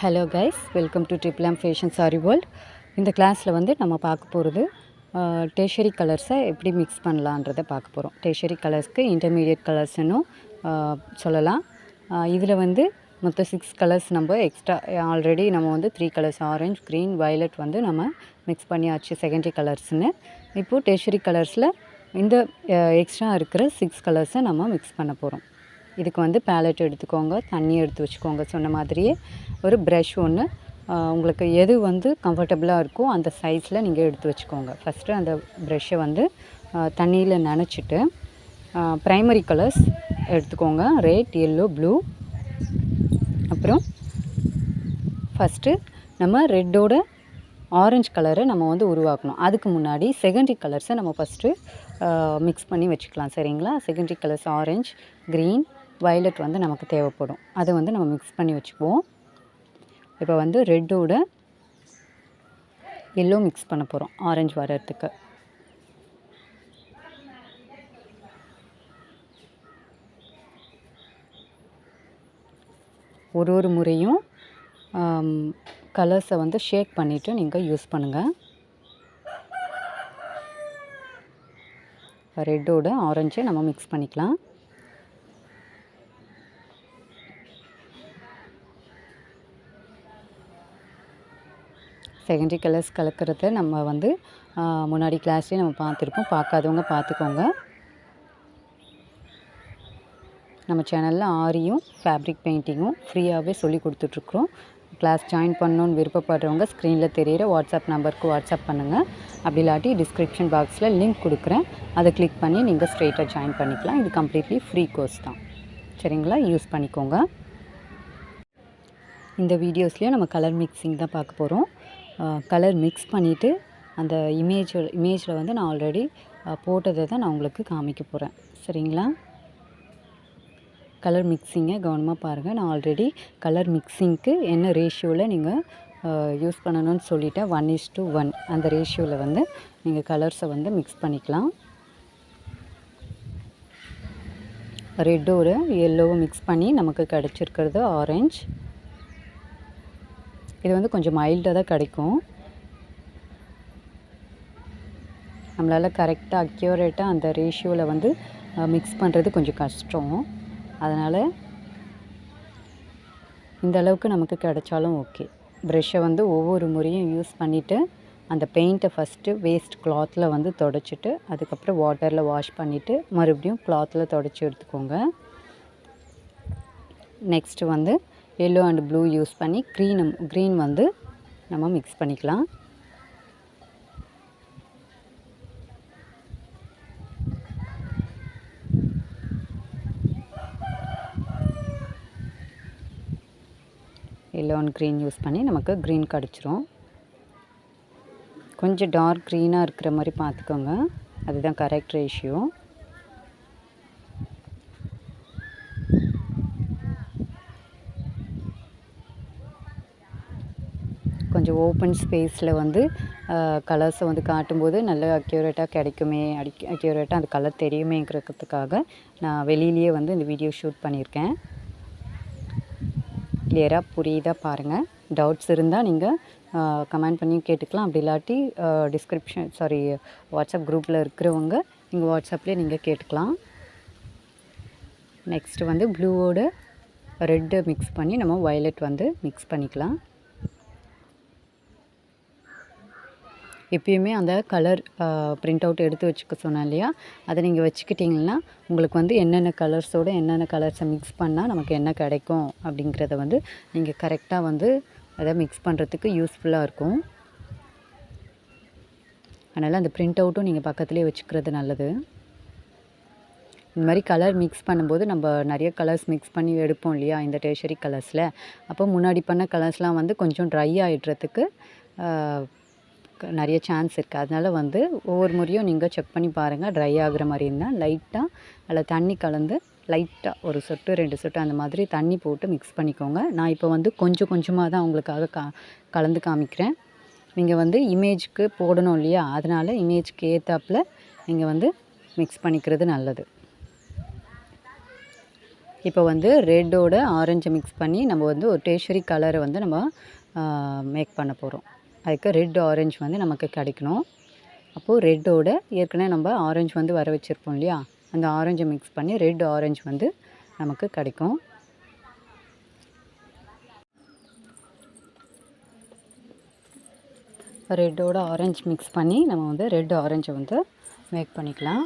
Hello guys welcome to ட்ரிப்ளாம் fashion sari world இந்த கிளாஸில் வந்து நம்ம பார்க்க போகிறது டேஷரி கலர்ஸை எப்படி மிக்ஸ் பண்ணலான்றதை பார்க்க போகிறோம் டேஷரி கலர்ஸ்க்கு இன்டர்மீடியட் கலர்ஸ்னும் சொல்லலாம். இதில் வந்து மொத்தம் சிக்ஸ் கலர்ஸ் நம்ம எக்ஸ்ட்ரா ஆல்ரெடி நம்ம வந்து three colours orange green violet வந்து நம்ம மிக்ஸ் பண்ணியாச்சு செகண்டரி கலர்ஸ்னு இப்போது டேஷரி கலர்ஸில் இந்த எக்ஸ்ட்ரா இருக்கிற சிக்ஸ் கலர்ஸை நம்ம மிக்ஸ் பண்ண போகிறோம் இதுக்கு வந்து பேலட் எடுத்துக்கோங்க தண்ணி எடுத்து வச்சுக்கோங்க சொன்ன மாதிரியே. ஒரு ப்ரஷ் ஒன்று உங்களுக்கு எது வந்து கம்ஃபர்டபுளாக இருக்கோ அந்த சைஸில் நீங்கள் எடுத்து வச்சுக்கோங்க. ஃபஸ்ட்டு அந்த ப்ரஷ்ஷை வந்து தண்ணியில் நனைச்சிட்டு ப்ரைமரி கலர்ஸ் எடுத்துக்கோங்க. ரெட் எல்லோ ப்ளூ அப்புறம் ஃபஸ்ட்டு நம்ம ரெட்டோட ஆரஞ்சு கலரை நம்ம வந்து உருவாக்கணும். அதுக்கு முன்னாடி செகண்டரி கலர்ஸை நம்ம ஃபஸ்ட்டு மிக்ஸ் பண்ணி வச்சுக்கலாம். சரிங்களா? Secondary colours orange green violet வந்து நமக்கு தேவைப்படும். அதை வந்து நம்ம மிக்ஸ் பண்ணி வச்சுக்குவோம். இப்போ வந்து ரெட்டோட எல்லோ மிக்ஸ் பண்ண போகிறோம் ஆரஞ்சு வர்றதுக்கு. ஒரு ஒரு முறையும் கலர்ஸை வந்து ஷேக் பண்ணிவிட்டு நீங்கள் யூஸ் பண்ணுங்கள் ரெட்டோட ஆரஞ்சை நம்ம மிக்ஸ் பண்ணிக்கலாம். செகண்டரி கலர்ஸ் கலக்கிறத நம்ம வந்து முன்னாடி கிளாஸ்லேயே நம்ம பார்த்துருப்போம். பார்க்காதவங்க பார்த்துக்கோங்க. நம்ம சேனலில் ஆரியும் ஃபேப்ரிக் பெயிண்டிங்கும் ஃப்ரீயாகவே சொல்லி கொடுத்துட்ருக்குறோம். கிளாஸ் ஜாயின் பண்ணணுன்னு விருப்பப்படுறவங்க ஸ்க்ரீனில் தெரிகிற வாட்ஸ்அப் நம்பருக்கு வாட்ஸ்அப் பண்ணுங்கள் அப்படி இல்லாட்டி டிஸ்கிரிப்ஷன் பாக்ஸில் லிங்க் கொடுக்குறேன். அதை கிளிக் பண்ணி நீங்கள் ஸ்ட்ரெயிட்டாக ஜாயின் பண்ணிக்கலாம். இது கம்ப்ளீட்லி ஃப்ரீ கோர்ஸ் தான். சரிங்களா? யூஸ் பண்ணிக்கோங்க. இந்த வீடியோஸ்லேயும் நம்ம கலர் மிக்சிங் தான் பார்க்க போகிறோம் கலர் மிக்ஸ் பண்ணிவிட்டு அந்த இமேஜ் இமேஜில் வந்து நான் ஆல்ரெடி போட்டதை தான் நான் உங்களுக்கு காமிக்க போகிறேன் சரிங்களா? கலர் மிக்ஸிங்கை கவனமாக பாருங்கள் நான் ஆல்ரெடி கலர் மிக்ஸிங்க்கு என்ன ரேஷியோவில் நீங்கள் யூஸ் பண்ணணும்னு சொல்லிட்டேன் ஒன் இஸ் டு ஒன் அந்த ரேஷியோவில் வந்து நீங்கள் கலர்ஸை வந்து மிக்ஸ் பண்ணிக்கலாம். ரெட்டோட எல்லோவும் மிக்ஸ் பண்ணி நமக்கு கிடச்சிருக்கிறது ஆரஞ்ச் இது வந்து கொஞ்சம் மைல்டாக தான் கிடைக்கும். நம்மளால் கரெக்டாக அக்யூரேட்டாக அந்த ரேஷியோவில் வந்து மிக்ஸ் பண்ணுறது கொஞ்சம் கஷ்டம். அதனால் இந்த அளவுக்கு நமக்கு கிடைச்சாலும் ஓகே ப்ரெஷ்ஷை வந்து ஒவ்வொரு முறையும் யூஸ் பண்ணிவிட்டு அந்த பெயிண்ட்டை ஃபஸ்ட்டு வேஸ்ட் கிளாத்தில் வந்து தொடச்சிட்டு அதுக்கப்புறம் வாட்டரில் வாஷ் பண்ணிவிட்டு மறுபடியும் கிளாத்தில் தொடச்சி எடுத்துக்கோங்க. நெக்ஸ்ட்டு வந்து எல்லோ அண்ட் ப்ளூ யூஸ் பண்ணி க்ரீன் க்ரீன் வந்து நம்ம மிக்ஸ் பண்ணிக்கலாம். எல்லோ அண்ட் க்ரீன் யூஸ் பண்ணி நமக்கு க்ரீன் கிடச்சிரும். கொஞ்சம் டார்க் க்ரீனாக இருக்கிற மாதிரி பார்த்துக்கோங்க. அதுதான் கரெக்ட் ரேஷியோ கொஞ்சம் ஓப்பன் ஸ்பேஸில் வந்து கலர்ஸை வந்து காட்டும்போது நல்ல அக்யூரேட்டாக கிடைக்குமே அடி அக்யூரேட்டாக அந்த கலர் தெரியுமேங்கிறதுக்காக நான் வெளியிலேயே வந்து இந்த வீடியோ ஷூட் பண்ணியிருக்கேன். கிளியராக புரியுதா பாருங்கள் டவுட்ஸ் இருந்தால் நீங்கள் கமெண்ட் பண்ணி கேட்டுக்கலாம். அப்படி இல்லாட்டி டிஸ்கிரிப்ஷன் சாரி வாட்ஸ்அப் குரூப்பில் இருக்கிறவங்க நீங்கள் வாட்ஸ்அப்லேயே நீங்கள் கேட்டுக்கலாம். நெக்ஸ்ட்டு வந்து ப்ளூவோட ரெட்டை மிக்ஸ் பண்ணி நம்ம வயலட் வந்து மிக்ஸ் பண்ணிக்கலாம். எப்பயுமே அந்த கலர் பிரிண்ட் அவுட் எடுத்து வச்சுக்க சொன்னேன் இல்லையா? அதை நீங்கள் வச்சுக்கிட்டிங்கன்னா உங்களுக்கு வந்து என்னென்ன கலர்ஸோடு என்னென்ன கலர்ஸை மிக்ஸ் பண்ணால் நமக்கு என்ன கிடைக்கும் அப்படிங்கிறத வந்து நீங்கள் கரெக்டாக வந்து அதை மிக்ஸ் பண்ணுறதுக்கு யூஸ்ஃபுல்லாக இருக்கும். அதனால் அந்த பிரிண்ட் அவுட்டும் நீங்கள் பக்கத்துலேயே வச்சுக்கிறது நல்லது. இந்த மாதிரி கலர் மிக்ஸ் பண்ணும்போது நம்ம நிறைய கலர்ஸ் மிக்ஸ் பண்ணி எடுப்போம் இல்லையா? இந்த டேஷரி கலர்ஸில் அப்போ முன்னாடி பண்ண கலர்ஸ்லாம் வந்து கொஞ்சம் ட்ரை ஆகிடுறதுக்கு நிறைய சான்ஸ் இருக்குது அதனால் வந்து ஒவ்வொரு முறையும் நீங்கள் செக் பண்ணி பாருங்கள் ட்ரை ஆகுற மாதிரி இருந்தால் லைட்டாக அதில் தண்ணி கலந்து லைட்டாக ஒரு சொட்டு ரெண்டு சொட்டு அந்த மாதிரி தண்ணி போட்டு மிக்ஸ் பண்ணிக்கோங்க. நான் இப்போ வந்து கொஞ்சம் கொஞ்சமாக தான் உங்களுக்காக கா கலந்து காமிக்கிறேன். நீங்கள் வந்து இமேஜ்க்கு போடணும் இல்லையா? அதனால் இமேஜ்க்கு ஏற்றாப்பில் நீங்கள் வந்து மிக்ஸ் பண்ணிக்கிறது நல்லது. இப்போ வந்து ரெட்டோட ஆரஞ்சை மிக்ஸ் பண்ணி நம்ம வந்து ஒரு டேஷரி கலரை வந்து நம்ம மேக் பண்ண போகிறோம் அதுக்கு ரெட் ஆரஞ்சு வந்து நமக்கு கிடைக்கணும். அப்போது ரெட்டோட ஏற்கனவே நம்ம ஆரஞ்சு வந்து வர வச்சுருப்போம் இல்லையா? அந்த ஆரஞ்சை மிக்ஸ் பண்ணி ரெட் ஆரஞ்சு வந்து நமக்கு கிடைக்கும். ரெட்டோட ஆரஞ்சு மிக்ஸ் பண்ணி நம்ம வந்து ரெட் ஆரஞ்சை வந்து மேக் பண்ணிக்கலாம்.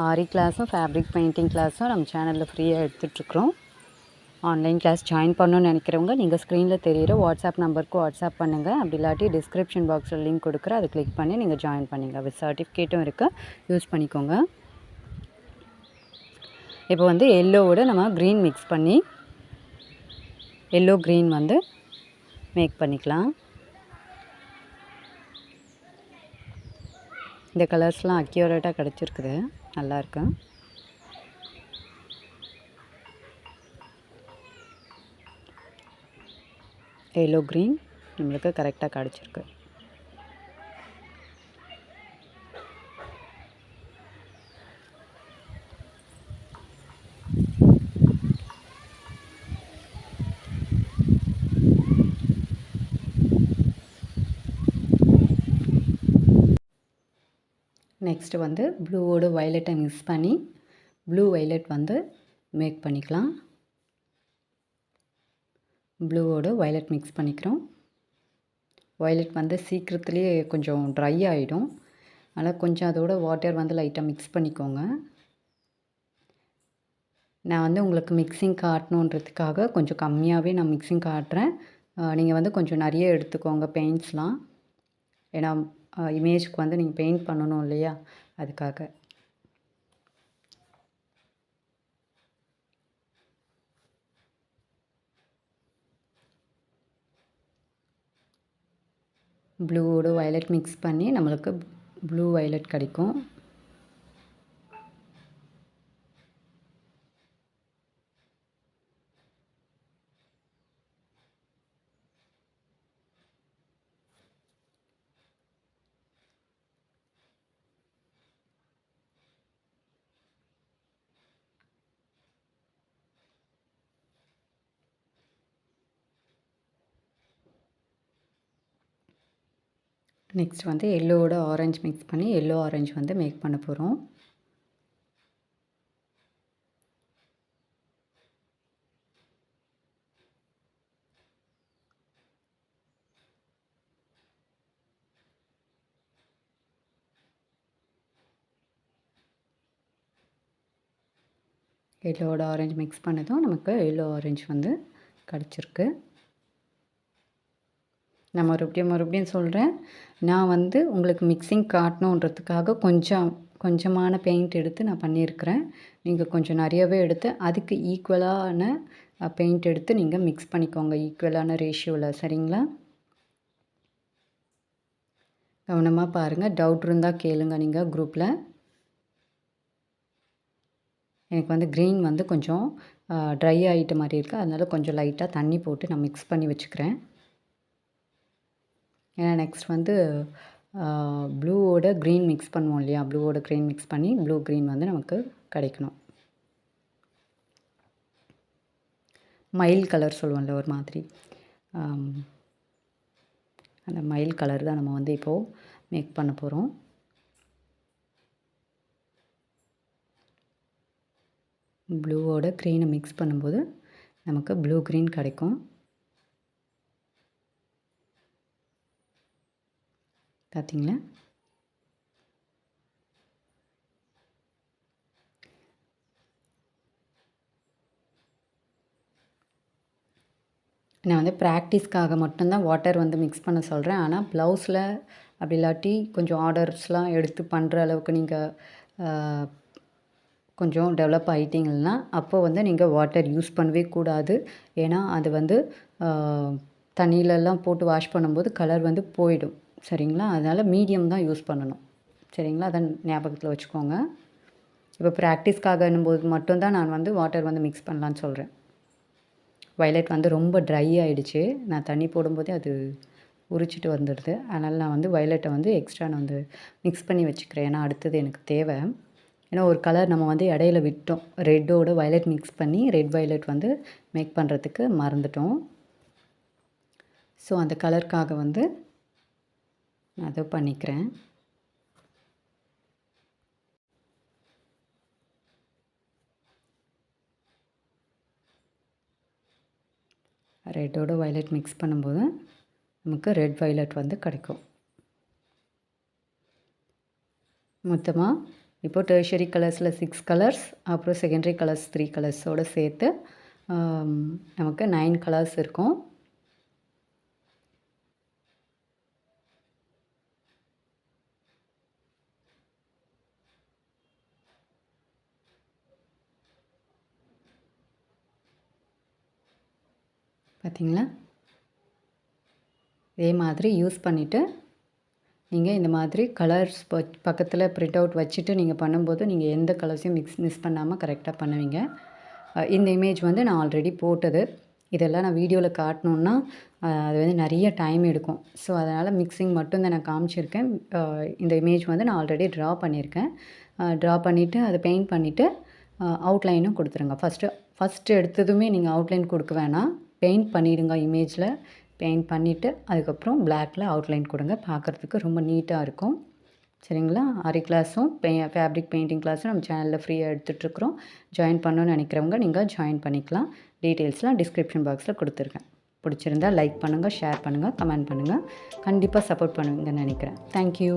ஆரி கிளாஸும் ஃபேப்ரிக் பெயிண்டிங் கிளாஸும் நம்ம சேனலில் ஃப்ரீயாக எடுத்துகிட்ருக்குறோம் ஆன்லைன் கிளாஸ் ஜாயின் பண்ணணும்னு நினைக்கிறவங்க நீங்கள் ஸ்க்ரீனில் தெரியிற வாட்ஸ்அப் நம்பருக்கு வாட்ஸ்அப் பண்ணுங்கள் அப்படி இல்லாட்டி டிஸ்கிரிப்ஷன் பாக்ஸில் லிங்க் கொடுக்குற அதை கிளிக் பண்ணி நீங்கள் ஜாயின் பண்ணிங்க. வித் சர்டிஃபிகேட்டும் இருக்குது யூஸ் பண்ணிக்கோங்க. இப்போ வந்து எல்லோவோட நம்ம க்ரீன் மிக்ஸ் பண்ணி எல்லோ க்ரீன் வந்து மேக் பண்ணிக்கலாம். இந்த கலர்ஸ்லாம் அக்யூரேட்டாக கிடச்சிருக்குது. நல்லாயிருக்கு எல்லோ க்ரீன் நம்மளுக்கு கரெக்டாக கிடச்சிருக்கு நெக்ஸ்ட்டு வந்து ப்ளூவோட வயலட்டை மிக்ஸ் பண்ணி ப்ளூ வயலட் வந்து மேக் பண்ணிக்கலாம். ப்ளூவோட வயலட் மிக்ஸ் பண்ணிக்கிறோம். வயலட் வந்து சீக்கிரத்துலேயே கொஞ்சம் ட்ரை ஆகிடும் அதனால் கொஞ்சம் அதோட வாட்டர் வந்து லைட்டாக மிக்ஸ் பண்ணிக்கோங்க. நான் வந்து உங்களுக்கு மிக்சிங் காட்டணுன்றதுக்காக கொஞ்சம் கம்மியாகவே நான் மிக்சிங் காட்டுறேன். நீங்கள் வந்து கொஞ்சம் நிறைய எடுத்துக்கோங்க பெயிண்ட்ஸ்லாம் ஏன்னா இமேஜுக்கு வந்து நீங்கள் பெயிண்ட் பண்ணணும் இல்லையா? அதுக்காக. ப்ளூவோட வயலட் மிக்ஸ் பண்ணி நம்மளுக்கு ப்ளூ வயலட் கிடைக்கும். நெக்ஸ்ட் வந்து எல்லோவோட ஆரஞ்சு மிக்ஸ் பண்ணி எல்லோ ஆரஞ்சு வந்து மேக் பண்ண போகிறோம் எல்லோட ஆரஞ்சு மிக்ஸ் பண்ணதும் நமக்கு எல்லோ ஆரஞ்சு வந்து கிடச்சிருக்கு. நான் மறுபடியும் மறுபடியும் சொல்கிறேன் நான் வந்து உங்களுக்கு மிக்சிங் காட்டணுன்றதுக்காக கொஞ்சம் கொஞ்சமான பெயிண்ட் எடுத்து நான் பண்ணியிருக்கிறேன். நீங்கள் கொஞ்சம் நிறையவே எடுத்து அதுக்கு ஈக்குவலான பெயிண்ட் எடுத்து நீங்கள் மிக்ஸ் பண்ணிக்கோங்க. ஈக்குவலான ரேஷியோவில் சரிங்களா? கவனமாக பாருங்கள் டவுட் இருந்தால் கேளுங்க நீங்கள் குரூப்பில் எனக்கு வந்து க்ரீன் வந்து கொஞ்சம் ட்ரை ஆகிட்ட மாதிரி இருக்குது அதனால் கொஞ்சம் லைட்டாக தண்ணி போட்டு நான் மிக்ஸ் பண்ணி வச்சுக்கிறேன். ஏன்னா நெக்ஸ்ட் வந்து ப்ளூவோட க்ரீன் மிக்ஸ் பண்ணுவோம் இல்லையா? ப்ளூவோட க்ரீன் மிக்ஸ் பண்ணி ப்ளூ க்ரீன் வந்து நமக்கு கிடைக்கணும். மயில் கலர் சொல்லுவோம்ல ஒரு மாதிரி. அந்த மயில் கலர் தான் நம்ம வந்து இப்போது மேக் பண்ண போகிறோம் ப்ளூவோட க்ரீனை மிக்ஸ் பண்ணும்போது நமக்கு ப்ளூ க்ரீன் கிடைக்கும். பார்த்தீங்களா நான் வந்து ப்ராக்டிஸ்க்காக மட்டும்தான் வாட்டர் வந்து மிக்ஸ் பண்ண சொல்கிறேன் ஆனால் ப்ளவுஸில் அப்படி இல்லாட்டி கொஞ்சம் ஆர்டர்ஸ்லாம் எடுத்து பண்ணுற அளவுக்கு நீங்கள் கொஞ்சம் டெவலப் ஆகிட்டிங்கன்னா அப்போ வந்து நீங்கள் வாட்டர் யூஸ் பண்ணவே கூடாது. ஏன்னா அது வந்து தண்ணியிலலாம் போட்டு வாஷ் பண்ணும்போது கலர் வந்து போயிடும். சரிங்களா? அதனால் மீடியம் தான் யூஸ் பண்ணணும். சரிங்களா? அதை ஞாபகத்தில் வச்சுக்கோங்க. இப்போ ப்ராக்டிஸ்க்காகன்னும் போது மட்டும்தான் நான் வந்து வாட்டர் வந்து மிக்ஸ் பண்ணலான்னு சொல்கிறேன் வயலட் வந்து ரொம்ப ட்ரை ஆகிடுச்சு நான் தண்ணி போடும்போதே அது உரிச்சிட்டு வந்துடுது. அதனால் நான் வந்து வயலட்டை வந்து எக்ஸ்ட்ரா நான் வந்து மிக்ஸ் பண்ணி வச்சுக்கிறேன். ஏன்னா அடுத்தது எனக்கு தேவை. ஏன்னா ஒரு கலர் நம்ம வந்து இடையில விட்டோம். ரெட்டோட வயலட் மிக்ஸ் பண்ணி ரெட் வயலட் வந்து மேக் பண்ணுறதுக்கு மறந்துட்டோம். ஸோ அந்த கலருக்காக வந்து நான் அதை பண்ணிக்கிறேன். ரெட்டோட வயலட் மிக்ஸ் பண்ணும்போது நமக்கு ரெட் வயலட் வந்து கிடைக்கும். மொத்தமாக இப்போ டெர்ஷரி கலர்ஸில் சிக்ஸ் கலர்ஸ் அப்புறம் செகண்டரி கலர்ஸ் த்ரீ கலர்ஸோடு சேர்த்து நமக்கு நைன் கலர்ஸ் இருக்கும். பார்த்திங்களா? இதே மாதிரி யூஸ் பண்ணிவிட்டு நீங்கள் இந்த மாதிரி கலர்ஸ் பக்கத்தில் பிரிண்ட் அவுட் வச்சுட்டு நீங்கள் பண்ணும்போது நீங்கள் எந்த கலர்ஸையும் மிக்ஸ் மிஸ் பண்ணாமல் கரெக்டாக பண்ணுவீங்க. இந்த இமேஜ் வந்து நான் ஆல்ரெடி போட்டது. இதெல்லாம் நான் வீடியோவில் காட்டணுன்னா அது வந்து நிறைய டைம் எடுக்கும். ஸோ அதனால் மிக்சிங் மட்டும் தான் நான் காமிச்சிருக்கேன். இந்த இமேஜ் வந்து நான் ஆல்ரெடி ட்ரா பண்ணியிருக்கேன் ட்ரா பண்ணிவிட்டு அதை பெயிண்ட் பண்ணிவிட்டு அவுட்லைனும் கொடுத்துருங்க. ஃபஸ்ட்டு ஃபஸ்ட்டு எடுத்ததுமே நீங்கள் அவுட்லைன் கொடுக்க வேணாம். பெயிண்ட் பண்ணிவிடுங்க இமேஜில். பெயிண்ட் பண்ணிவிட்டு அதுக்கப்புறம் பிளாக்கில் அவுட்லைன் கொடுங்க. பார்க்குறதுக்கு ரொம்ப நீட்டாக இருக்கும். சரிங்களா? அரை கிளாஸும் பே ஃபேப்ரிக் பெயிண்டிங் கிளாஸும் நம்ம சேனலில் ஃப்ரீயாக எடுத்துகிட்ருக்குறோம் ஜாயின் பண்ணணும்னு நினைக்கிறவங்க நீங்கள் ஜாயின் பண்ணிக்கலாம். டீட்டெயில்ஸ்லாம் டிஸ்கிரிப்ஷன் பாக்ஸில் கொடுத்துருக்கேன். பிடிச்சிருந்தா லைக் பண்ணுங்கள் ஷேர் பண்ணுங்கள் கமெண்ட் பண்ணுங்கள் கண்டிப்பாக சப்போர்ட் பண்ணுவீங்கன்னு நினைக்கிறேன். தேங்க்யூ